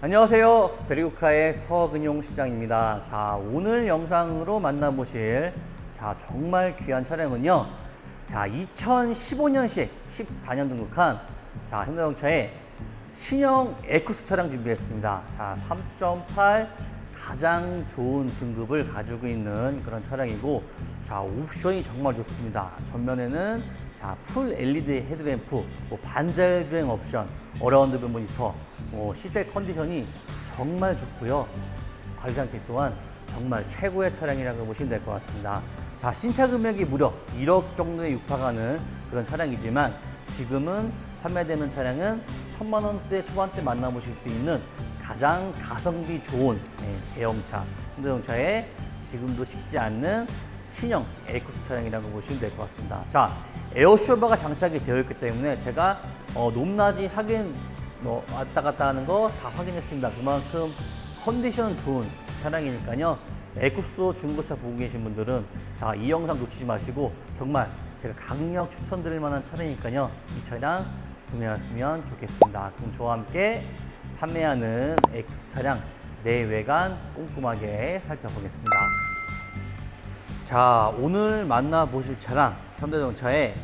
안녕하세요. 베리고카의 서근용 시장입니다. 자, 오늘 영상으로 만나보실 자, 정말 귀한 차량은요. 자, 2015년식 14년 등록한 자, 현대자동차의 신형 에쿠스 차량 준비했습니다. 자, 3.8 가장 좋은 등급을 가지고 있는 그런 차량이고 자, 옵션이 정말 좋습니다. 전면에는 자, 풀 LED 헤드램프, 뭐 반자율 주행 옵션, 어라운드 뷰 모니터, 뭐 시대 컨디션이 정말 좋고요. 관리 상태 또한 정말 최고의 차량이라고 보시면 될 것 같습니다. 자, 신차 금액이 무려 1억 정도에 육박하는 그런 차량이지만 지금은 판매되는 차량은 천만 원대 초반대 만나보실 수 있는 가장 가성비 좋은 네, 대형차, 현대자동차의 지금도 식지 않는 신형 에이쿠스 차량이라고 보시면 될 것 같습니다. 자, 에어쇼버가 장착이 되어 있기 때문에 제가 어, 높낮이 확인 뭐 왔다 갔다 하는 거 다 확인했습니다. 그만큼 컨디션 좋은 차량이니까요. 에쿠스 중고차 보고 계신 분들은 자, 이 영상 놓치지 마시고 정말 제가 강력 추천드릴 만한 차량이니까요. 이 차량 구매하시면 좋겠습니다. 그럼 저와 함께 판매하는 에쿠스 차량 내외관 꼼꼼하게 살펴보겠습니다. 자, 오늘 만나보실 차량 현대자동차의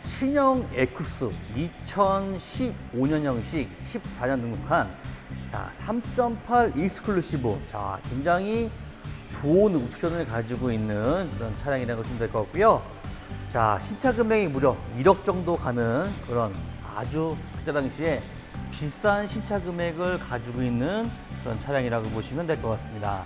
신형 에쿠스 2015년형식 14년 등록한 자, 3.8 익스클루시브 자, 굉장히 좋은 옵션을 가지고 있는 그런 차량이라고 보시면 될 것 같고요. 자, 신차 금액이 무려 1억 정도 가는 그런 아주 그때 당시에 비싼 신차 금액을 가지고 있는 그런 차량이라고 보시면 될 것 같습니다.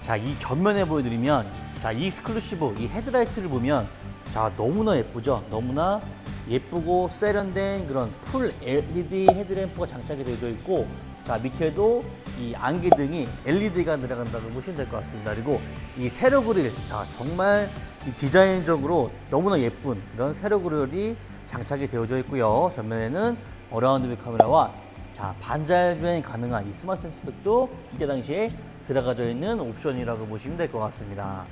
자, 이 전면에 보여드리면, 자, 이 스클루시브, 이 헤드라이트를 보면, 자, 너무나 예쁘죠? 너무나 예쁘고 세련된 그런 풀 LED 헤드램프가 장착이 되어 있고, 자, 밑에도 이 안개등이 LED가 들어간다고 보시면 될 것 같습니다. 그리고 이 세로 그릴, 자, 정말 이 디자인적으로 너무나 예쁜 그런 세로 그릴이 장착이 되어져 있고요. 전면에는 어라운드 뷰 카메라와 자, 반자율 주행 가능한 이 스마트 센스백도 이때 당시에 들어가져 있는 옵션이라고 보시면 될 것 같습니다.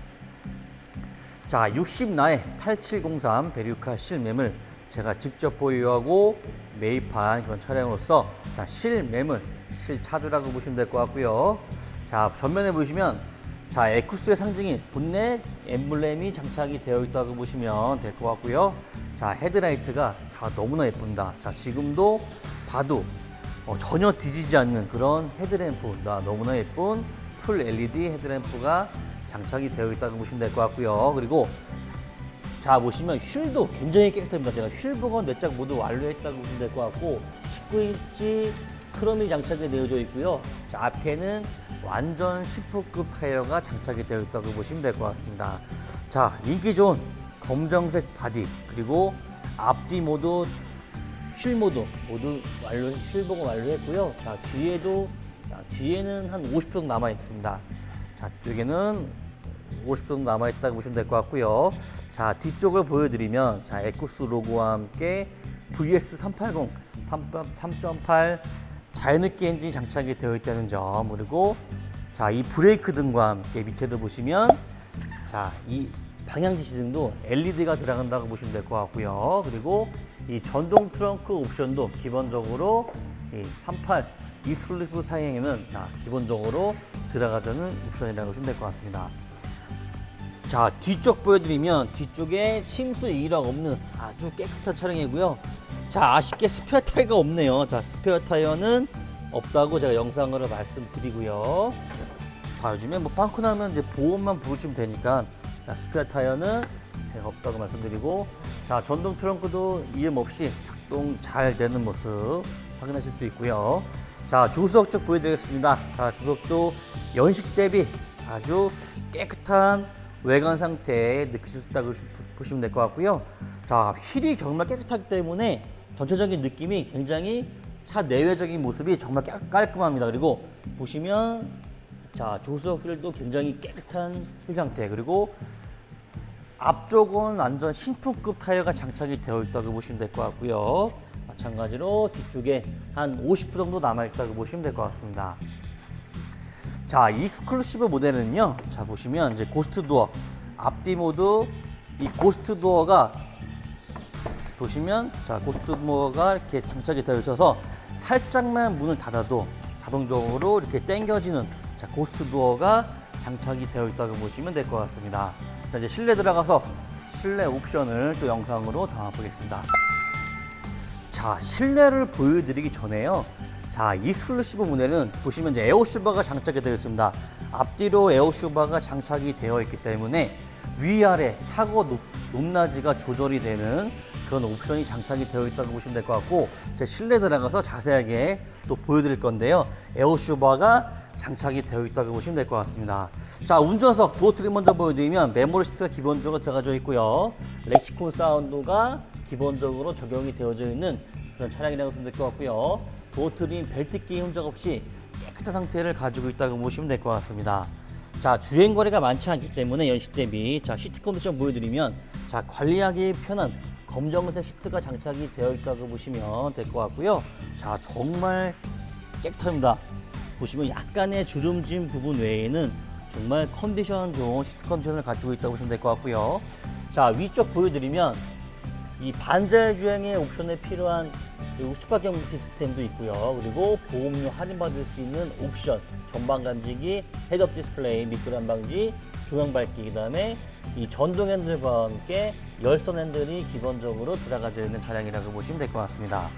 자, 60나의 8703 베리우카 실매물 제가 직접 보유하고 매입한 그런 차량으로서 자, 실매물, 실차주라고 보시면 될 것 같고요. 자, 전면에 보시면 자, 에쿠스의 상징인 본넷 엠블렘이 장착이 되어 있다고 보시면 될 것 같고요. 자, 헤드라이트가 자, 너무나 예쁩니다. 자, 지금도 봐도 어, 전혀 뒤지지 않는 그런 헤드램프, 나 너무나 예쁜 풀 LED 헤드램프가 장착이 되어 있다고 보시면 될 것 같고요. 그리고 자 보시면 휠도 굉장히 깨끗합니다. 제가 휠 복원 몇 장 모두 완료했다고 보시면 될 것 같고 19인치 크롬이 장착이 되어져 있고요. 자, 앞에는 완전 10호급 타이어가 장착이 되어 있다고 보시면 될 것 같습니다. 자 인기 좋은 검정색 바디 그리고 앞뒤 모두 휠 모드 모두 완료 휠 복원 완료했고요. 자 뒤에도 자, 뒤에는 한 50% 정도 남아 있습니다. 자 뒤쪽에는 50 정도 남아 있다고 보시면 될 것 같고요. 자 뒤쪽을 보여드리면 자 에쿠스 로고와 함께 VS 380 3.8 자연흡기 엔진이 장착이 되어 있다는 점 그리고 자 이 브레이크 등과 함께 밑에도 보시면 자 이 방향 지시 등도 LED가 들어간다고 보시면 될 것 같고요. 그리고 이 전동 트렁크 옵션도 기본적으로 이38 이스클루시브 사양에는 자 기본적으로 들어가자는 옵션이라고 보시면 될 것 같습니다. 자 뒤쪽 보여드리면 뒤쪽에 침수 이력 없는 아주 깨끗한 차량이고요. 자 아쉽게 스페어 타이어가 없네요. 자 스페어 타이어는 없다고 제가 영상으로 말씀드리고요. 자 요즘에 뭐 빵꾸 나면 이제 보험만 부르시면 되니까 자 스페어 타이어는 제가 없다고 말씀드리고 자 전동 트렁크도 이음 없이 작동 잘 되는 모습 확인하실 수 있고요. 자 조수석 쪽 보여드리겠습니다. 자 조수석도 연식 대비 아주 깨끗한 외관 상태 느끼실 수 있다고 보시면 될 것 같고요. 자, 휠이 정말 깨끗하기 때문에 전체적인 느낌이 굉장히 차 내외적인 모습이 정말 깨- 깔끔합니다. 그리고 보시면 자, 조수석 휠도 굉장히 깨끗한 휠 상태. 그리고 앞쪽은 완전 신품급 타이어가 장착이 되어 있다고 보시면 될 것 같고요. 마찬가지로 뒤쪽에 한 50% 정도 남아 있다고 보시면 될 것 같습니다. 자, 이 스클루시브 모델은요. 자, 보시면 이제 고스트 도어 앞뒤 모두 이 고스트 도어가 보시면 자, 고스트 도어가 이렇게 장착이 되어 있어서 살짝만 문을 닫아도 자동적으로 이렇게 당겨지는 자, 고스트 도어가 장착이 되어 있다고 보시면 될 것 같습니다. 자, 이제 실내 들어가서 실내 옵션을 또 영상으로 담아 보겠습니다. 자, 실내를 보여드리기 전에요. 자, 이스클루시브 모델은 보시면 이제 에어슈바가 장착이 되어 있습니다. 앞뒤로 에어슈바가 장착이 되어 있기 때문에 위아래 차고 높, 높낮이가 조절이 되는 그런 옵션이 장착이 되어 있다고 보시면 될 것 같고 제 실내 들어가서 자세하게 또 보여드릴 건데요. 에어슈바가 장착이 되어 있다고 보시면 될 것 같습니다. 자, 운전석 도어 트림 먼저 보여드리면 메모리 시트가 기본적으로 들어가져 있고요. 렉시콘 사운드가 기본적으로 적용이 되어져 있는 그런 차량이라고 보시면 될 것 같고요. 도어 트림 벨트 끼 흔적 없이 깨끗한 상태를 가지고 있다고 보시면 될 것 같습니다. 자, 주행 거리가 많지 않기 때문에 연식 대비 자, 시트 컨디션 보여드리면 자, 관리하기 편한 검정색 시트가 장착이 되어 있다고 보시면 될 것 같고요. 자, 정말 깨끗합니다. 보시면 약간의 주름진 부분 외에는 정말 컨디션 좋은 시트 컨디션을 가지고 있다고 보시면 될 것 같고요. 자, 위쪽 보여드리면 이 반자율 주행의 옵션에 필요한 이 우측 경고 시스템도 있고요. 그리고 보험료 할인받을 수 있는 옵션, 전방 감지기, 헤드업 디스플레이, 미끄럼 방지, 조명 밝기, 그다음에 이 전동 핸들과 함께 열선 핸들이 기본적으로 들어가져 있는 차량이라고 보시면 될 것 같습니다.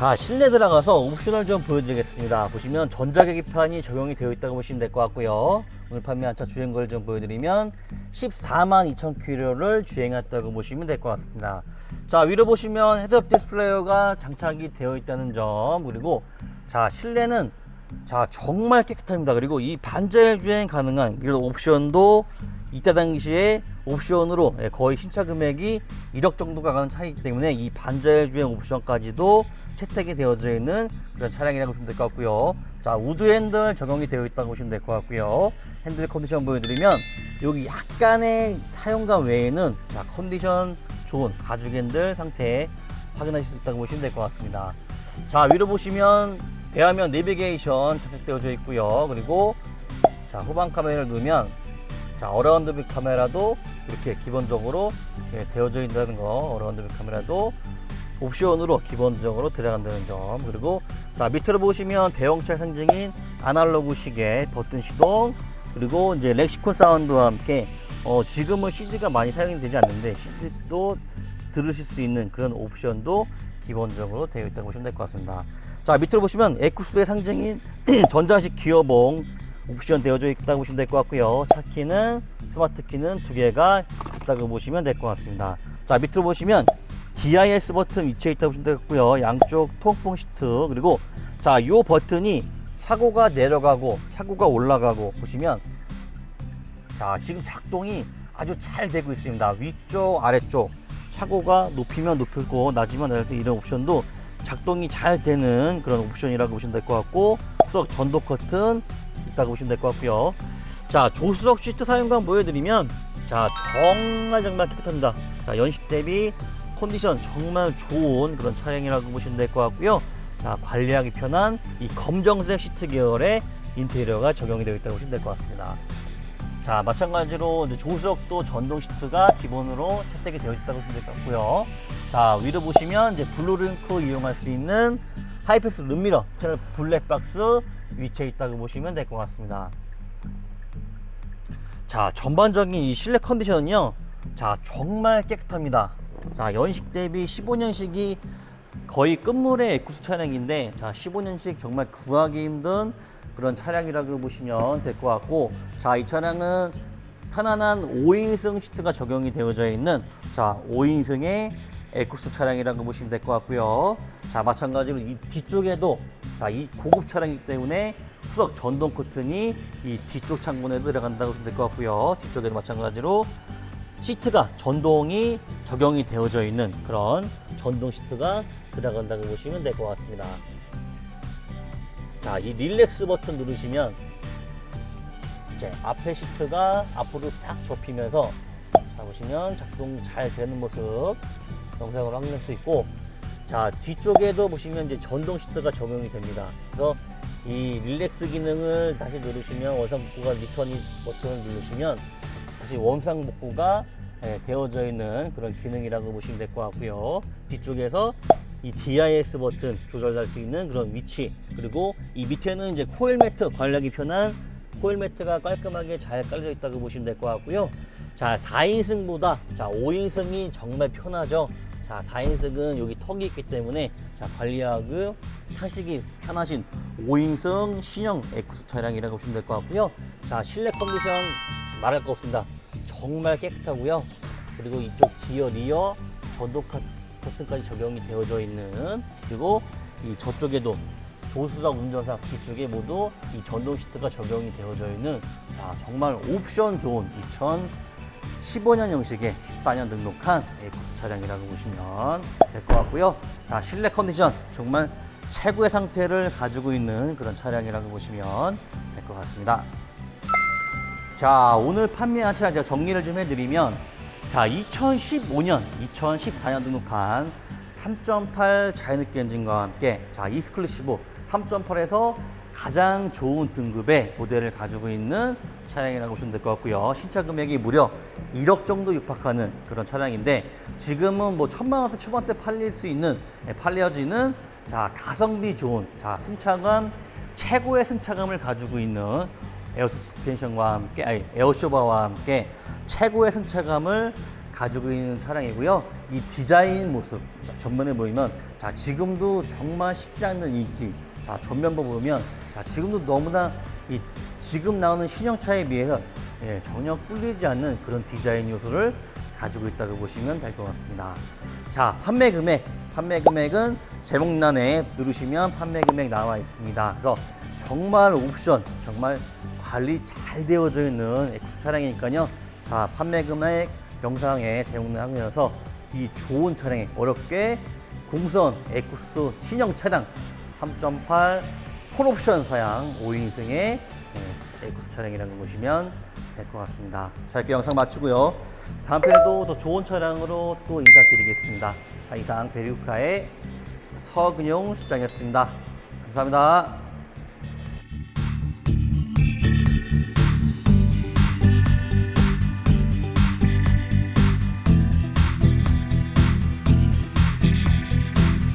자 실내 들어가서 옵션을 좀 보여드리겠습니다. 보시면 전자계기판이 적용이 되어 있다고 보시면 될 것 같고요. 오늘 판매한 차 주행거리 좀 보여드리면 14만 2천 킬로를 주행했다고 보시면 될 것 같습니다. 자 위로 보시면 헤드업 디스플레이어가 장착이 되어 있다는 점 그리고 자 실내는 자 정말 깨끗합니다. 그리고 이 반자율 주행 가능한 이런 옵션도 이때 당시에 옵션으로 예, 거의 신차 금액이 1억 정도가 가는 차이기 때문에 이 반자율 주행 옵션까지도 채택이 되어져 있는 그런 차량이라고 보시면 될 것 같고요. 자, 우드 핸들 적용이 되어 있다고 보시면 될 것 같고요. 핸들 컨디션 보여드리면 여기 약간의 사용감 외에는 자, 컨디션 좋은 가죽 핸들 상태 확인하실 수 있다고 보시면 될 것 같습니다. 자, 위로 보시면 대화면 내비게이션 장착되어져 있고요. 그리고 자, 후방 카메라를 누르면 자, 어라운드 뷰 카메라도 이렇게 기본적으로 예, 되어져 있다는 거, 어라운드 뷰 카메라도 옵션으로 기본적으로 들어간다는 점. 그리고 자, 밑으로 보시면 대형차 상징인 아날로그 시계 버튼 시동, 그리고 이제 렉시콘 사운드와 함께 어, 지금은 CD가 많이 사용이 되지 않는데 CD도 들으실 수 있는 그런 옵션도 기본적으로 되어 있다고 보시면 될 것 같습니다. 자, 밑으로 보시면 에쿠스의 상징인 전자식 기어봉 옵션 되어져 있다고 보시면 될 것 같고요. 차 키는 스마트 키는 두 개가 있다고 보시면 될 것 같습니다. 자 밑으로 보시면 DIS 버튼 위치해 있다고 보시면 되겠고요. 양쪽 통풍 시트 그리고 자이 버튼이 차고가 내려가고 차고가 올라가고 보시면 자 지금 작동이 아주 잘 되고 있습니다. 위쪽 아래쪽 차고가 높이면 높이고 낮으면 낮을 때 이런 옵션도 작동이 잘 되는 그런 옵션이라고 보시면 될 것 같고 후석 전동 커튼 있다고 보시면 될 것 같고요. 자, 조수석 시트 사용감 보여드리면 자, 정말 정말 깨끗합니다. 자, 연식 대비 컨디션 정말 좋은 그런 차량이라고 보시면 될 것 같고요. 자, 관리하기 편한 이 검정색 시트 계열의 인테리어가 적용이 되어 있다고 보시면 될 것 같습니다. 자, 마찬가지로 조수석도 전동 시트가 기본으로 채택이 되어 있다고 보시면 될 것 같고요. 자, 위로 보시면 이제 블루링크 이용할 수 있는 하이패스 룸미러, 블랙박스 위치해 있다고 보시면 될 것 같습니다. 자, 전반적인 이 실내 컨디션은요. 자, 정말 깨끗합니다. 자, 연식 대비 15년식이 거의 끝물의 에쿠스 차량인데, 자, 15년식 정말 구하기 힘든 그런 차량이라고 보시면 될 것 같고, 자, 이 차량은 편안한 5인승 시트가 적용이 되어져 있는 자, 5인승의 에쿠스 차량이라고 보시면 될 것 같고요. 자, 마찬가지로 이 뒤쪽에도 자, 이 고급 차량이기 때문에 후석 전동 커튼이 이 뒤쪽 창문에 들어간다고 보시면 될 것 같고요. 뒤쪽에도 마찬가지로 시트가 전동이 적용이 되어져 있는 그런 전동 시트가 들어간다고 보시면 될 것 같습니다. 자, 이 릴렉스 버튼 누르시면 이제 앞에 시트가 앞으로 싹 접히면서 자 보시면 작동 잘 되는 모습 영상으로 확인할 수 있고 자 뒤쪽에도 보시면 이제 전동 시트가 적용이 됩니다. 그래서 이 릴렉스 기능을 다시 누르시면 원상 복구가 리턴 버튼을 누르시면 다시 원상 복구가 예, 되어져 있는 그런 기능이라고 보시면 될 것 같고요. 뒤쪽에서 이 DIS 버튼 조절할 수 있는 그런 위치 그리고 이 밑에는 이제 코일 매트 관리하기 편한 코일 매트가 깔끔하게 잘 깔려 있다고 보시면 될 것 같고요. 자, 4인승보다 자, 5인승이 정말 편하죠. 자, 4인승은 여기 턱이 있기 때문에 자, 관리하고 타시기 편하신 5인승 신형 에쿠스 차량이라고 보시면 될 것 같고요. 자, 실내 컨디션 말할 거 없습니다. 정말 깨끗하고요. 그리고 이쪽 기어 리어 전동 카- 커튼까지 적용이 되어져 있는 그리고 이 저쪽에도 조수석 운전석 뒤쪽에 모두 이 전동 시트가 적용이 되어져 있는 자, 정말 옵션 좋은 2015년 형식의 14년 등록한 에쿠스 차량이라고 보시면 될 것 같고요. 자, 실내 컨디션 정말 최고의 상태를 가지고 있는 그런 차량이라고 보시면 될 것 같습니다. 자, 오늘 판매한 차량 제가 정리를 좀 해드리면, 자, 2015년, 2014년 등록한 3.8 자연흡기 엔진과 함께, 자, 이스클루시브 3.8에서 가장 좋은 등급의 모델을 가지고 있는 차량이라고 보시면 될 것 같고요. 신차 금액이 무려 1억 정도 육박하는 그런 차량인데, 지금은 뭐 천만 원대 초반대 팔릴 수 있는, 예, 팔려지는, 자, 가성비 좋은, 자, 승차감, 최고의 승차감을 가지고 있는 에어 서스펜션과 함께 아니 에어 쇼바와 함께 최고의 승차감을 가지고 있는 차량이고요. 이 디자인 모습 자, 전면에 보이면 자 지금도 정말 식지 않는 인기. 자 전면부 보면 자 지금도 너무나 이 지금 나오는 신형차에 비해서 예, 전혀 꿀리지 않는 그런 디자인 요소를 가지고 있다고 보시면 될 것 같습니다. 자, 판매 금액. 판매 금액은 제목란에 누르시면 판매 금액 나와 있습니다. 그래서 정말 옵션, 정말 관리 잘 되어져 있는 엑스 차량이니까요. 자, 판매 금액 영상에 제목란 하면서 이 좋은 차량에 어렵게 공선 에쿠스 신형 차량 3.8 풀옵션 사양 5인승의 네, 에쿠스 차량이라는 거 보시면 될 것 같습니다. 자, 이렇게 영상 마치고요. 다음 편에도 더 좋은 차량으로 또 인사드리겠습니다. 자, 이상 베리우카의 서근용 시장이었습니다. 감사합니다.